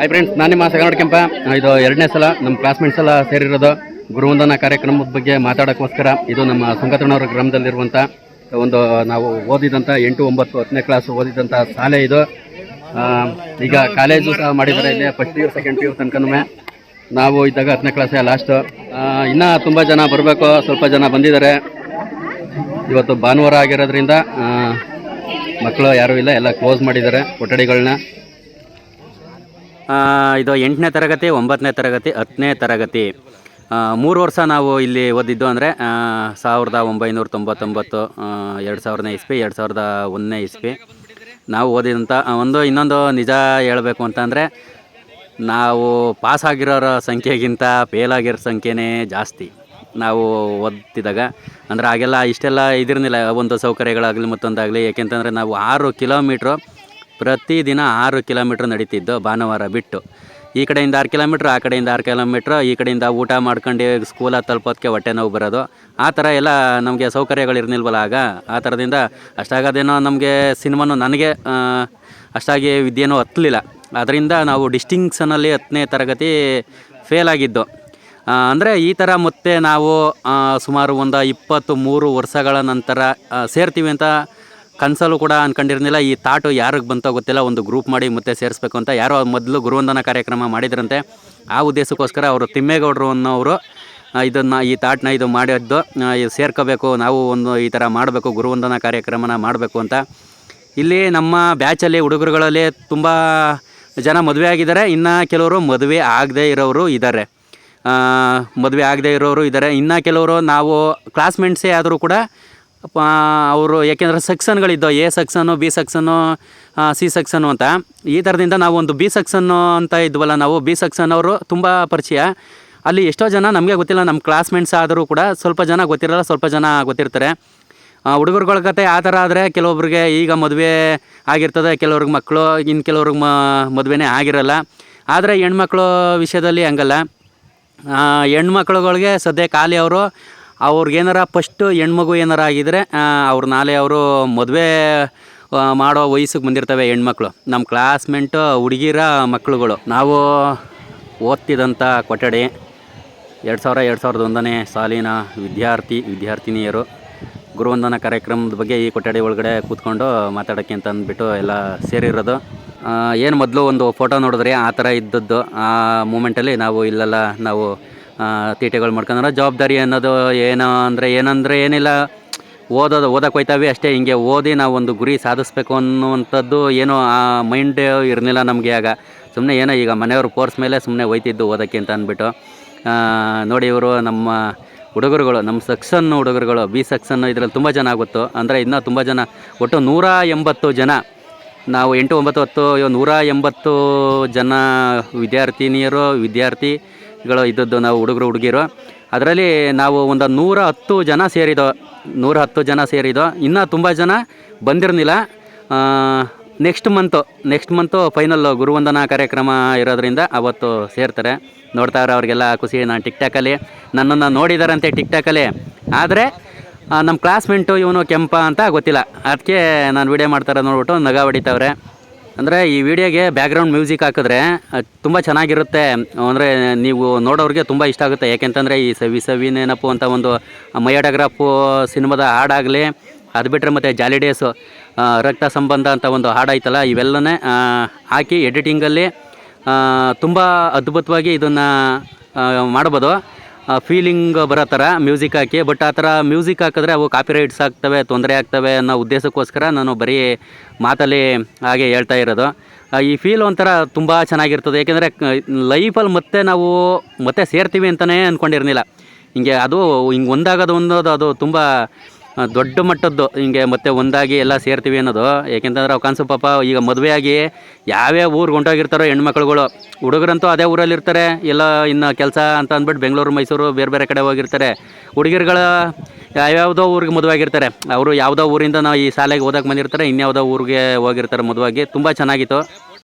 Hi friends ನಾನು ನಿಮ್ಮ ಸಗನಾಡ್ ಕೆಂಪ. ಇದು ಎರಡನೇ ಸಲ ನಮ್ಮ ಕ್ಲಾಸ್ಮೇಟ್ಸ್ ಎಲ್ಲ ಸೇರಿರೋದು. ಗುರುವಂದನ ಕಾರ್ಯಕ್ರಮದ ಬಗ್ಗೆ ಮಾತಾಡೋಕ್ಕೋಸ್ಕರ ಇದು ನಮ್ಮ ಸಂಗತನವರ ಗ್ರಾಮದಲ್ಲಿರುವಂಥ ಒಂದು, ನಾವು ಓದಿದಂಥ ಎಂಟು, ಒಂಬತ್ತು, ಹತ್ತನೇ ಕ್ಲಾಸ್ ಓದಿದಂಥ ಶಾಲೆ ಇದು. ಈಗ ಕಾಲೇಜು ಸಹ ಮಾಡಿದ್ದಾರೆ ಇಲ್ಲಿ ಫಸ್ಟ್ ಇಯರ್ ಸೆಕೆಂಡ್ ಇಯರ್ ತನಕನೂ. ನಾವು ಇದ್ದಾಗ ಹತ್ತನೇ ಕ್ಲಾಸೇ ಲಾಸ್ಟು ಇನ್ನೂ ತುಂಬ ಜನ ಬರಬೇಕು, ಸ್ವಲ್ಪ ಜನ ಬಂದಿದ್ದಾರೆ. ಇವತ್ತು ಭಾನುವಾರ ಆಗಿರೋದ್ರಿಂದ ಮಕ್ಕಳು ಯಾರೂ ಇಲ್ಲ, ಎಲ್ಲ ಕ್ಲೋಸ್ ಮಾಡಿದ್ದಾರೆ, ಕೊಠಡಿಗಳನ್ನ. ಇದು ಎಂಟನೇ ತರಗತಿ, ಒಂಬತ್ತನೇ ತರಗತಿ, ಹತ್ತನೇ ತರಗತಿ. ಮೂರು ವರ್ಷ ನಾವು ಇಲ್ಲಿ ಓದಿದ್ದು ಅಂದರೆ ಸಾವಿರದ ಒಂಬೈನೂರ ತೊಂಬತ್ತೊಂಬತ್ತು ಎರಡು ಸಾವಿರನೇ ಇಸ್ಪಿ ಎರಡು ಸಾವಿರದ ಒಂದನೇ ಇಸ್ಪಿ ನಾವು ಓದಿದಂಥ ಒಂದು ಇನ್ನೊಂದು ನಿಜ ಹೇಳಬೇಕು ಅಂತಂದರೆ ನಾವು ಪಾಸ್ ಆಗಿರೋರ ಸಂಖ್ಯೆಗಿಂತ ಫೇಲ್ ಆಗಿರೋ ಸಂಖ್ಯೆನೇ ಜಾಸ್ತಿ. ನಾವು ಓದ್ತಿದ್ದಾಗ, ಅಂದರೆ ಆಗೆಲ್ಲ ಇಷ್ಟೆಲ್ಲ ಇದಿರಲಿಲ್ಲ, ಒಂದು ಸೌಕರ್ಯಗಳಾಗಲಿ ಮತ್ತೊಂದಾಗಲಿ, ಏಕೆಂತಂದರೆ ನಾವು ಆರು ಕಿಲೋಮೀಟ್ರು ಪ್ರತಿದಿನ ಆರು ಕಿಲೋಮೀಟ್ರ್ ನಡೀತಿದ್ದು ಭಾನುವಾರ ಬಿಟ್ಟು. ಈ ಕಡೆಯಿಂದ ಆರು ಕಿಲೋಮೀಟ್ರ್, ಆ ಕಡೆಯಿಂದ ಆರು ಕಿಲೋಮೀಟ್ರ್, ಈ ಕಡೆಯಿಂದ ಊಟ ಮಾಡ್ಕೊಂಡು ಸ್ಕೂಲ ತಲುಪೋದಕ್ಕೆ ಹೊಟ್ಟೆ ನೋವು ಬರೋದು. ಆ ಥರ ಎಲ್ಲ ನಮಗೆ ಸೌಕರ್ಯಗಳಿರ್ನಿಲ್ವಲ್ಲ ಆಗ. ಆ ಥರದಿಂದ ಅಷ್ಟಾಗದೇನೋ ನಮಗೆ ಸಿನಿಮಾನು ನನಗೆ ಅಷ್ಟಾಗಿ ವಿದ್ಯೆನೂ ಹತ್ತಲಿಲ್ಲ. ಅದರಿಂದ ನಾವು ಡಿಸ್ಟಿಂಕ್ಷನಲ್ಲಿ ಹತ್ತನೇ ತರಗತಿ ಫೇಲ್ ಆಗಿದ್ದು. ಅಂದರೆ ಈ ಥರ ಮತ್ತೆ ನಾವು ಸುಮಾರು ಒಂದು ಇಪ್ಪತ್ತು ಮೂರು ವರ್ಷಗಳ ನಂತರ ಸೇರ್ತೀವಿ ಅಂತ ಕನಸಲ್ಲೂ ಕೂಡ ಅನ್ಕೊಂಡಿರಲಿಲ್ಲ ಈ ತಾಟು ಯಾರಿಗೆ ಬಂತೋ ಗೊತ್ತಿಲ್ಲ, ಒಂದು ಗ್ರೂಪ್ ಮಾಡಿ ಮತ್ತೆ ಸೇರಿಸ್ಬೇಕು ಅಂತ ಯಾರೋ ಮೊದಲು ಗುರುವಂದನ ಕಾರ್ಯಕ್ರಮ ಮಾಡಿದ್ರಂತೆ. ಆ ಉದ್ದೇಶಕ್ಕೋಸ್ಕರ ಅವರು ತಿಮ್ಮೇಗೌಡರು ಅನ್ನೋರು ಇದನ್ನು, ಈ ತಾಟನ್ನ ಇದು ಮಾಡಿದ್ದು ಇದು ಸೇರ್ಕೋಬೇಕು, ನಾವು ಒಂದು ಈ ಥರ ಮಾಡಬೇಕು, ಗುರುವಂದನ ಕಾರ್ಯಕ್ರಮನ ಮಾಡಬೇಕು ಅಂತ. ಇಲ್ಲಿ ನಮ್ಮ ಬ್ಯಾಚಲ್ಲಿ ಹುಡುಗರುಗಳಲ್ಲಿ ತುಂಬ ಜನ ಮದುವೆ ಆಗಿದ್ದಾರೆ. ಇನ್ನು ಕೆಲವರು ಮದುವೆ ಆಗದೇ ಇರೋರು ಇದ್ದಾರೆ ಮದುವೆ ಆಗದೇ ಇರೋರು ಇದ್ದಾರೆ ಇನ್ನು ಕೆಲವರು ನಾವು ಕ್ಲಾಸ್ಮೇಟ್ಸೇ ಆದರೂ ಕೂಡ ಅವರು ಯಾಕೆಂದರೆ ಸೆಕ್ಷನ್ಗಳಿದ್ದವು A section B section C section ಅಂತ, ಈ ಥರದಿಂದ ನಾವು ಒಂದು ಬಿ ಸೆಕ್ಷನ್ನು ಅಂತ ಇದ್ವಲ್ಲ ನಾವು, ಬಿ ಸೆಕ್ಷನ್ ಅವರು ತುಂಬ ಪರಿಚಯ. ಅಲ್ಲಿ ಎಷ್ಟೋ ಜನ, ನಮಗೆ ಗೊತ್ತಿಲ್ಲ, ನಮ್ಮ ಕ್ಲಾಸ್ಮೇಟ್ಸ್ ಆದರೂ ಕೂಡ ಸ್ವಲ್ಪ ಜನ ಗೊತ್ತಿರಲ್ಲ, ಸ್ವಲ್ಪ ಜನ ಗೊತ್ತಿರ್ತಾರೆ. ಹುಡುಗರುಗಳ ಕತೆ ಆ ಥರ ಆದರೆ ಕೆಲವೊಬ್ರಿಗೆ ಈಗ ಮದುವೆ ಆಗಿರ್ತದೆ, ಕೆಲವ್ರಿಗೆ ಮಕ್ಕಳು, ಇನ್ನು ಕೆಲವ್ರಿಗೆ ಮದುವೆನೇ ಆಗಿರಲ್ಲ. ಆದರೆ ಹೆಣ್ಮಕ್ಳು ವಿಷಯದಲ್ಲಿ ಹಂಗಲ್ಲ. ಹೆಣ್ಮಕ್ಳುಗಳಿಗೆ ಸದ್ಯ ಖಾಲಿ ಅವರು ಅವ್ರಿಗೇನಾರ ಫಸ್ಟು ಹೆಣ್ಮಗು ಏನಾರ ಆಗಿದ್ರೆ ಅವ್ರು ನಾಳೆ ಅವರು ಮದುವೆ ಮಾಡೋ ವಯಸ್ಸಿಗೆ ಬಂದಿರ್ತವೆ ಹೆಣ್ಮಕ್ಳು. ನಮ್ಮ ಕ್ಲಾಸ್ಮೆಂಟು ಹುಡುಗಿರ ಮಕ್ಕಳುಗಳು ನಾವು ಓದ್ತಿದ್ದಂಥ ಕೊಠಡಿ, ಎರಡು ಸಾವಿರ, ಎರಡು ಸಾವಿರದ ಒಂದನೇ ಸಾಲಿನ ವಿದ್ಯಾರ್ಥಿ, ವಿದ್ಯಾರ್ಥಿನಿಯರು ಗುರುವಂದನ ಕಾರ್ಯಕ್ರಮದ ಬಗ್ಗೆ ಈ ಕೊಠಡಿ ಒಳಗಡೆ ಕೂತ್ಕೊಂಡು ಮಾತಾಡೋಕ್ಕೆ ಅಂತ ಅಂದ್ಬಿಟ್ಟು ಎಲ್ಲ ಸೇರಿರೋದು. ಏನು ಮೊದಲು ಒಂದು ಫೋಟೋ ನೋಡಿದ್ರೆ ಆ ಥರ ಇದ್ದದ್ದು, ಆ ಮೂಮೆಂಟಲ್ಲಿ ನಾವು ಇಲ್ಲೆಲ್ಲ ನಾವು ತೀಟೆಗಳು ಮಾಡ್ಕೊಂಡ್ರೆ ಜವಾಬ್ದಾರಿ ಅನ್ನೋದು ಏನು ಅಂದರೆ ಏನಂದರೆ ಏನಿಲ್ಲ. ಓದೋದು ಓದಕ್ಕೆ ಹೋಯ್ತಾವೆ ಅಷ್ಟೇ. ಹಿಂಗೆ ಓದಿ ನಾವು ಒಂದು ಗುರಿ ಸಾಧಿಸ್ಬೇಕು ಅನ್ನುವಂಥದ್ದು ಏನೋ ಆ ಮೈಂಡ್ ಇರಲಿಲ್ಲ ನಮಗೆ ಆಗ. ಸುಮ್ಮನೆ ಏನೋ ಈಗ ಮನೆಯವ್ರ ಕೋರ್ಸ್ ಮೇಲೆ ಸುಮ್ಮನೆ ಹೋಯ್ತಿದ್ದು ಓದೋಕ್ಕೆ ಅಂತ ಅಂದ್ಬಿಟ್ಟು. ನೋಡಿ ಇವರು ನಮ್ಮ ಹುಡುಗರುಗಳು, ನಮ್ಮ ಸೆಕ್ಷನ್ ಹುಡುಗರುಗಳು, ಬಿ ಸೆಕ್ಷನ್ ಇದರಲ್ಲಿ ತುಂಬ ಜನ ಆಗುತ್ತೋ. ಅಂದರೆ ಇನ್ನೂ ತುಂಬ ಜನ, ಒಟ್ಟು ನೂರ ಎಂಬತ್ತು ಜನ. ನಾವು ಎಂಟು ಒಂಬತ್ತು ಹತ್ತು ನೂರ ಎಂಬತ್ತು ಜನ ವಿದ್ಯಾರ್ಥಿನಿಯರು ವಿದ್ಯಾರ್ಥಿಗಳು ಇದ್ದದ್ದು ನಾವು ಹುಡುಗರು ಹುಡುಗಿರು. ಅದರಲ್ಲಿ ನಾವು ಒಂದು ನೂರ ಹತ್ತು ಜನ ಸೇರಿದೋ, ನೂರ ಹತ್ತು ಜನ ಸೇರಿದೋ, ಇನ್ನೂ ತುಂಬ ಜನ ಬಂದಿರಲಿಲ್ಲ next month next month final ಗುರುವಂದನಾ ಕಾರ್ಯಕ್ರಮ ಇರೋದ್ರಿಂದ ಅವತ್ತು ಸೇರ್ತಾರೆ. ನೋಡ್ತಾವ್ರೆ ಅವ್ರಿಗೆಲ್ಲ ಖುಷಿ, ನಾನು ಟಿಕ್ ಟಾಕಲ್ಲಿ ನನ್ನನ್ನು ನೋಡಿದಾರಂತೆ ಟಿಕ್ ಟಾಕಲ್ಲಿ ಆದರೆ ನಮ್ಮ ಕ್ಲಾಸ್ಮೇಂಟು ಇವನು ಕೆಂಪ ಅಂತ ಗೊತ್ತಿಲ್ಲ. ಅದಕ್ಕೆ ನಾನು ವೀಡಿಯೋ ಮಾಡ್ತಾರೆ ನೋಡ್ಬಿಟ್ಟು ನಗ ಹೊಡಿತಾವ್ರೆ ಅಂದರೆ ಈ ವಿಡಿಯೋಗೆ ಬ್ಯಾಕ್ಗ್ರೌಂಡ್ ಮ್ಯೂಸಿಕ್ ಹಾಕಿದ್ರೆ ತುಂಬ ಚೆನ್ನಾಗಿರುತ್ತೆ. ಅಂದರೆ ನೀವು ನೋಡೋರಿಗೆ ತುಂಬ ಇಷ್ಟ ಆಗುತ್ತೆ. ಯಾಕೆಂತಂದರೆ ಈ ಸವಿ ಸವಿ ನೆನಪು ಅಂತ ಒಂದು ಮಯೋಟೋಗ್ರಾಫು ಸಿನಿಮಾದ ಹಾಡಾಗಲಿ, ಅದು ಬಿಟ್ಟರೆ ಮತ್ತು ಜಾಲಿಡೇಸು ರಕ್ತ ಸಂಬಂಧ ಅಂತ ಒಂದು ಹಾಡಾಯ್ತಲ್ಲ ಇವೆಲ್ಲನೇ ಹಾಕಿ ಎಡಿಟಿಂಗಲ್ಲಿ ತುಂಬ ಅದ್ಭುತವಾಗಿ ಇದನ್ನು ಮಾಡ್ಬೋದು. ಫೀಲಿಂಗ್ ಬರೋ ಥರ ಮ್ಯೂಸಿಕ್ ಹಾಕಿ ಬಟ್ ಆ ಥರ ಮ್ಯೂಸಿಕ್ ಹಾಕಿದ್ರೆ ಅವು ಕಾಪಿರೈಟ್ಸ್ ಆಗ್ತವೆ, ತೊಂದರೆ ಆಗ್ತವೆ ಅನ್ನೋ ಉದ್ದೇಶಕ್ಕೋಸ್ಕರ ನಾನು ಬರೀ ಮಾತಲ್ಲಿ ಹಾಗೆ ಹೇಳ್ತಾ ಇರೋದು. ಈ ಫೀಲ್ ಒಂಥರ ತುಂಬ ಚೆನ್ನಾಗಿರ್ತದೆ. ಏಕೆಂದರೆ ಲೈಫಲ್ಲಿ ಮತ್ತೆ ನಾವು ಮತ್ತೆ ಸೇರ್ತೀವಿ ಅಂತಲೇ ಅಂದ್ಕೊಂಡಿರಲಿಲ್ಲ ಹಿಂಗೆ ಅದು ಹಿಂಗೆ ಒಂದಾಗೋದು ಒಂದೋದು ಅದು ತುಂಬ ದೊಡ್ಡ ಮಟ್ಟದ್ದು ಹಿಂಗೆ ಮತ್ತೆ ಒಂದಾಗಿ ಎಲ್ಲ ಸೇರ್ತೀವಿ ಅನ್ನೋದು. ಏಕೆಂತಂದ್ರೆ ಅವು ಪಾಪ, ಈಗ ಮದುವೆಯಾಗಿ ಯಾವ್ಯಾವ ಊರಿಗೆ ಹೊಂಟೋಗಿರ್ತಾರೋ ಹೆಣ್ಮಕ್ಳುಗಳು, ಹುಡುಗರಂತೂ ಅದೇ ಊರಲ್ಲಿ ಇರ್ತಾರೆ ಎಲ್ಲ ಇನ್ನು ಕೆಲಸ ಅಂತ ಅಂದ್ಬಿಟ್ಟು ಬೆಂಗಳೂರು, ಮೈಸೂರು, ಬೇರೆ ಬೇರೆ ಕಡೆ ಹೋಗಿರ್ತಾರೆ. ಹುಡುಗಿರುಗಳ ಯಾವ್ಯಾವುದೋ ಊರಿಗೆ ಮದುವೆ ಆಗಿರ್ತಾರೆ ಅವರು ಯಾವುದೋ ಊರಿಂದ ನಾವು ಈ ಶಾಲೆಗೆ ಓದಕ್ಕೆ ಬಂದಿರ್ತಾರೆ, ಇನ್ಯಾವುದೋ ಊರಿಗೆ ಹೋಗಿರ್ತಾರೆ ಮದುವಾಗಿ ತುಂಬ ಚೆನ್ನಾಗಿತ್ತು.